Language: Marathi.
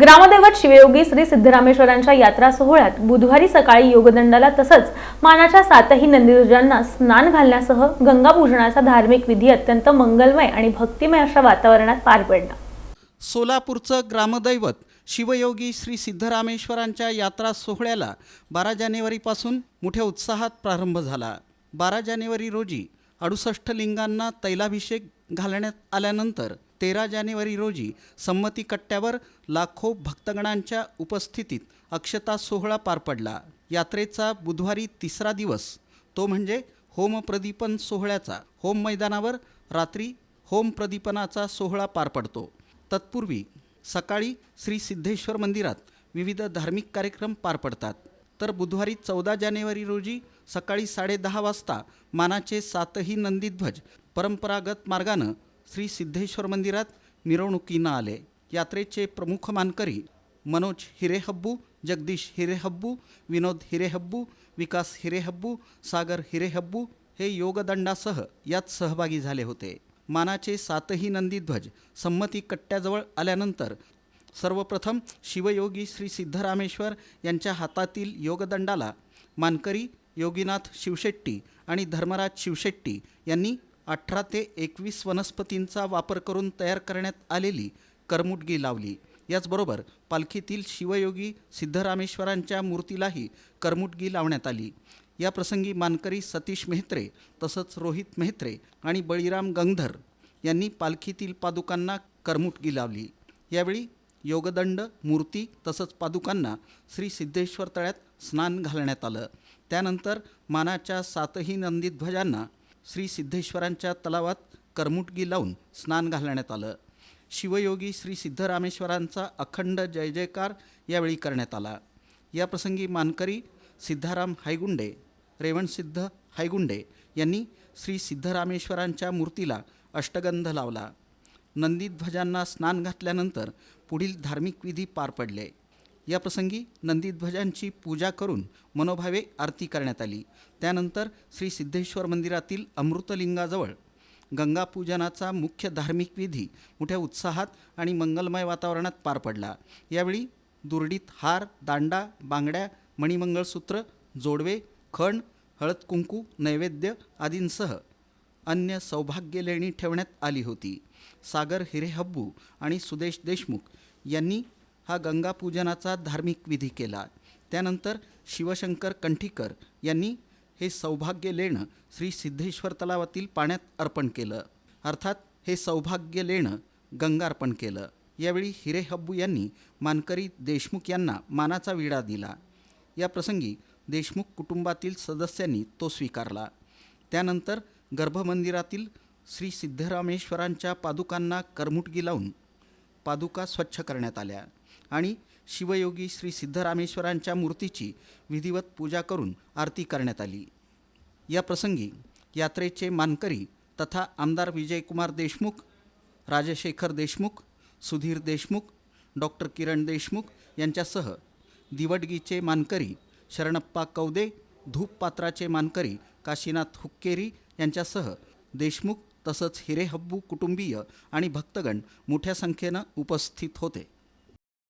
ग्रामदैवत शिवयोगी श्री सिद्धरामेश्वरांच्या यात्रा सोहळ्यात बुधवारी सकाळी योगदंडाला तसंच मानाच्या सातही नंदीध्वजांना स्नान घालण्यासह गंगापूजनाचा धार्मिक विधी अत्यंत मंगलमय आणि भक्तिमय अशा वातावरणात पार पडला. सोलापूरचं ग्रामदैवत शिवयोगी श्री सिद्धरामेश्वरांच्या यात्रा सोहळ्याला बारा जानेवारीपासून मोठ्या उत्साहात प्रारंभ झाला. बारा जानेवारी रोजी अडुसष्ट लिंगांना तैलाभिषेक घालण्यात आल्यानंतर तेरा जानेवारी रोजी संमती कट्ट्यावर लाखो भक्तगणांच्या उपस्थितीत अक्षता सोहळा पार पडला. यात्रेचा बुधवारी तिसरा दिवस. तो म्हणजे होमप्रदीपन सोहळ्याचा. होम मैदानावर रात्री होम प्रदीपनाचा सोहळा पार पडतो. तत्पूर्वी सकाळी श्री सिद्धेश्वर मंदिरात विविध धार्मिक कार्यक्रम पार पडतात. तर बुधवारी चौदा जानेवारी रोजी सकाळी साडेदहा वाजता मानाचे सातही नंदीध्वज परंपरागत मार्गानं श्री सिद्धेश्वर मंदिरात मिरवणुकीनं आले यात्रेचे प्रमुख मानकरी मनोज हिरेहब्बू जगदीश हिरेहब्बू विनोद हिरेहब्बू विकास हिरेहब्बू सागर हिरेहब्बू हे योगदंडासह यात सहभागी झाले होते. मानाचे सातही नंदीध्वज संमती कट्ट्याजवळ आल्यानंतर सर्वप्रथम शिवयोगी श्री सिद्धरामेश्वर यांच्या हातातील योगदंडाला मानकरी योगीनाथ शिवशेट्टी आणि धर्मराज शिवशेट्टी यांनी अठरा ते एकवीस वनस्पतींचा वापर करून तयार करण्यात आलेली करमुटगी लावली. याचबरोबर पालखीतील शिवयोगी सिद्धरामेश्वरांच्या मूर्तीलाही करमुटगी लावण्यात आली. या प्रसंगी मानकरी सतीश मेहत्रे तसंच रोहित मेहत्रे आणि बळीराम गंगधर यांनी पालखीतील पादुकांना करमुटगी लावली. यावेळी योगदंड मूर्ती तसंच पादुकांना श्री सिद्धेश्वर तळ्यात स्नान घालण्यात आलं. त्यानंतर मानाच्या सातही नंदीध्वजांना श्री सिद्धेश्वरांच्या तलावात करमुटगी लावून स्नान घालण्यात आलं. शिवयोगी श्री सिद्धरामेश्वरांचा अखंड जय जयकार यावेळी करण्यात आला. या प्रसंगी मानकरी सिद्धाराम हायगुंडे रेवणसिद्ध हायगुंडे यांनी श्री सिद्धरामेश्वरांच्या मूर्तीला अष्टगंध लावला. नंदीध्वजांना स्नान घातल्यानंतर पुढील धार्मिक विधी पार पडले. या प्रसंगी नंदीध्वजांची पूजा करून मनोभावे आरती करण्यात आली. त्यानंतर श्री सिद्धेश्वर मंदिरातील अमृतलिंगाजवळ गंगापूजनाचा मुख्य धार्मिक विधी मोठ्या उत्साहात आणि मंगलमय वातावरणात पार पडला. यावेळी दुर्डीत हार दांडा बांगड्या मणिमंगळसूत्र जोडवे खण हळद कुंकू नैवेद्य आदींसह अन्य सौभाग्य लेणी ठेवण्यात आली होती. सागर हिरेहब्बू आणि सुदेश देशमुख यांनी हा गंगापूजनाचा धार्मिक विधी केला. त्यानंतर शिवशंकर कंठीकर यांनी हे सौभाग्य लेणं श्री सिद्धेश्वर तलावातील पाण्यात अर्पण केलं. अर्थात हे सौभाग्य लेणं गंगार्पण केलं. यावेळी हिरे हब्बू यांनी मानकरी देशमुख यांना मानाचा विडा दिला. या प्रसंगी देशमुख कुटुंबातील सदस्यांनी तो स्वीकारला. त्यानंतर गर्भमंदिरातील श्री सिद्धरामेश्वरांच्या पादुकांना करमुटगी लावून पादुका स्वच्छ करण्यात आल्या. आणि शिवयोगी श्री सिद्धरामेश्वरांच्या मूर्तीची विधिवत पूजा करून आरती करण्यात आली. या प्रसंगी यात्रेचे मानकरी तथा आमदार विजयकुमार देशमुख राजशेखर देशमुख सुधीर देशमुख डॉक्टर किरण देशमुख यांच्यासह दिवडगीचे मानकरी शरणप्पा कवदे धूपपात्राचे मानकरी काशीनाथ हुक्केरी यांच्यासह देशमुख तसंच हिरेहब्बू कुटुंबीय आणि भक्तगण मोठ्या संख्येनं उपस्थित होते.